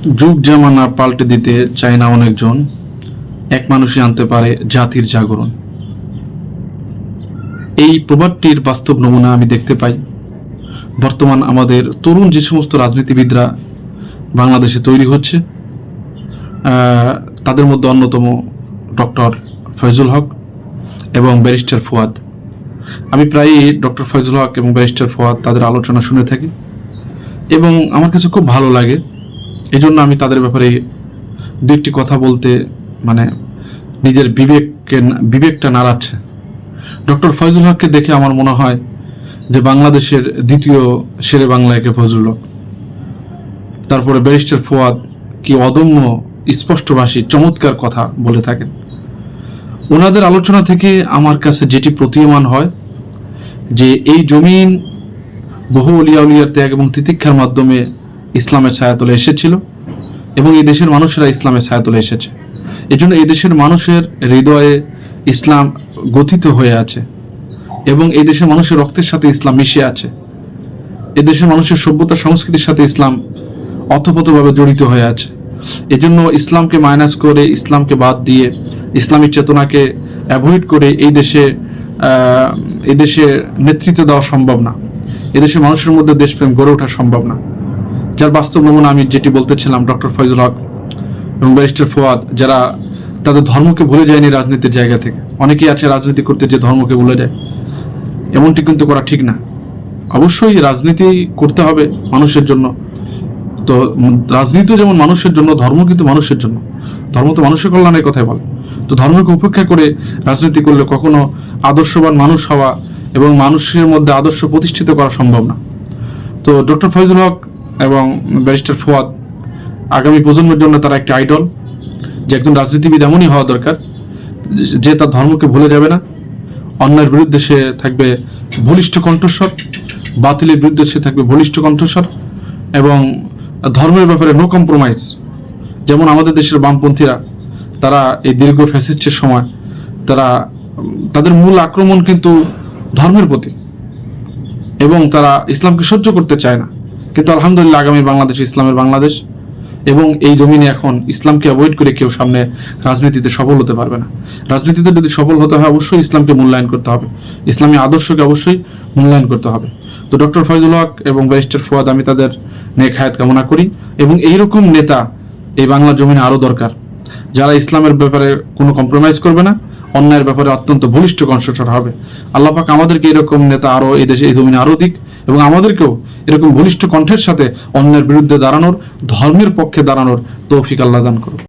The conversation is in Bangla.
যুগ জামানা পাল্টে দিতে চায় না অনেকজন, এক মানুষই আনতে পারে জাতির জাগরণ। এই প্রবাদটির বাস্তব নমুনা আমি দেখতে পাই। বর্তমান আমাদের তরুণ যে সমস্ত রাজনীতিবিদরা বাংলাদেশে তৈরি হচ্ছে তাদের মধ্যে অন্যতম ডক্টর ফয়জুল হক এবং ব্যারিস্টার ফুয়াদ। আমি প্রায়ই ডক্টর ফয়জুল হক এবং ব্যারিস্টার ফুয়াদ তাদের আলোচনা শুনে থাকি এবং আমার কাছে খুব ভালো লাগে এই জন্য আমি তাদের ব্যাপারে দু একটি কথা বলতে মানে নিজের বিবেককে বিবেকটা নাড়াচ্ছে। ডক্টর ফয়জুল হককে দেখে আমার মনে হয় যে বাংলাদেশের দ্বিতীয় শেরে বাংলা একে ফজলুল হক। তারপরে ব্যারিস্টার ফুয়াদ কি অদম্য, স্পষ্টভাষী, চমৎকার কথা বলে থাকেন। ওনাদের আলোচনা থেকে আমার কাছে যেটি প্রতীয়মান হয় যে এই জমিন বহু অলিয়া উলিয়ার ত্যাগ এবং তিতিক্ষার মাধ্যমে ইসলামের ছায়াতলে এসেছিল এবং এই দেশের মানুষেরা ইসলামের ছায়াতলে এসেছে। এজন্য এই দেশের মানুষের হৃদয়ে ইসলাম গথিত হয়ে আছে এবং এই দেশের মানুষের রক্তের সাথে ইসলাম মিশে আছে। এ দেশের মানুষের সভ্যতা সংস্কৃতির সাথে ইসলাম অথপতভাবে জড়িত হয়ে আছে। এজন্য ইসলামকে মাইনাস করে, ইসলামকে বাদ দিয়ে, ইসলামী চেতনাকে অ্যাভয়েড করে এই দেশে এই দেশে নেতৃত্ব দেওয়া সম্ভব না। এদেশের মানুষের মধ্যে দেশপ্রেম গড়ে ওঠা সম্ভব না। যার বাস্তব নমুনা আমি যেটি বলতেছিলাম ডক্টর ফয়জুল হক এবং ব্যারিস্টার ফুয়াদ যারা তাদের ধর্মকে ভুলে যায়নি রাজনীতির জায়গা থেকে। অনেকেই আছে রাজনীতি করতে যে ধর্মকে ভুলে যায়। এমনটি কিন্তু করা ঠিক না। অবশ্যই রাজনীতি করতে হবে মানুষের জন্য। তো উম, রাজনীতিও যেমন মানুষের জন্য ধর্ম কিন্তু মানুষের জন্য। ধর্ম তো মানুষের কল্যাণের কথাই বলে। তো ধর্মকে উপেক্ষা করে রাজনীতি করলে কখনো আদর্শবান মানুষ হওয়া এবং মানুষের মধ্যে আদর্শ প্রতিষ্ঠিত করা সম্ভব না। তো ডক্টর ফয়জুল হক ব্যারিস্টার ফুয়াদ আগামী প্রজন্মের জন্য তারা একটি আইডল, যে একজন রাজনীতিবিদ এমনই হওয়া দরকার, যে- যে তার ধর্মকে ভুলে যাবে না। অন্যায়ের বিরুদ্ধে সে থাকবে বলিষ্ঠ কণ্ঠস্বর, বাতিলের বিরুদ্ধে সে থাকবে বলিষ্ঠ কণ্ঠস্বর, এবং ধর্মের ব্যাপারে নো কম্প্রোমাইজ যেমন আমাদের দেশের বামপন্থীরা, তারা এই দীর্ঘ ফ্যাসিস্টের সময়, তারা, তাদের মূল আক্রমণ কিন্তু ধর্মের প্রতি, এবং তারা ইসলামকে সহ্য করতে চায় না। কিন্তু আলহামদুলিল্লাহ আগামী বাংলাদেশ ইসলামের বাংলাদেশ এবং এই জমিনে এখন ইসলামকে অ্যাভয়েড করে কেউ সামনে রাজনীতিতে সফল হতে পারবে না। রাজনীতিতে যদি সফল হতে হয় অবশ্যই ইসলামকে মূল্যায়ন করতে হবে। ইসলামী আদর্শকে অবশ্যই মূল্যায়ন করতে হবে। তো ডক্টর ফয়জুল হক এবং ব্যারিস্টার ফুয়াদ, আমি তাদের নেক হায়াত কামনা করি এবং এইরকম নেতা এই বাংলা জমিনে আরও দরকার, যারা ইসলামের ব্যাপারে কোনো কম্প্রোমাইজ করবে না। অন্যায়ের ব্যাপারে অত্যন্ত বলিষ্ঠ কণ্ঠস্বর হবে। আল্লাপাক আমাদেরকে এরকম নেতা আরও এই দেশে, এই জমিনে আরও দিক এবং আমাদেরকেও এরকম বলিষ্ঠ কণ্ঠের সাথে অন্যের বিরুদ্ধে দাঁড়ানোর, ধর্মের পক্ষে দাঁড়ানোর তৌফিক আল্লাহ দান করুন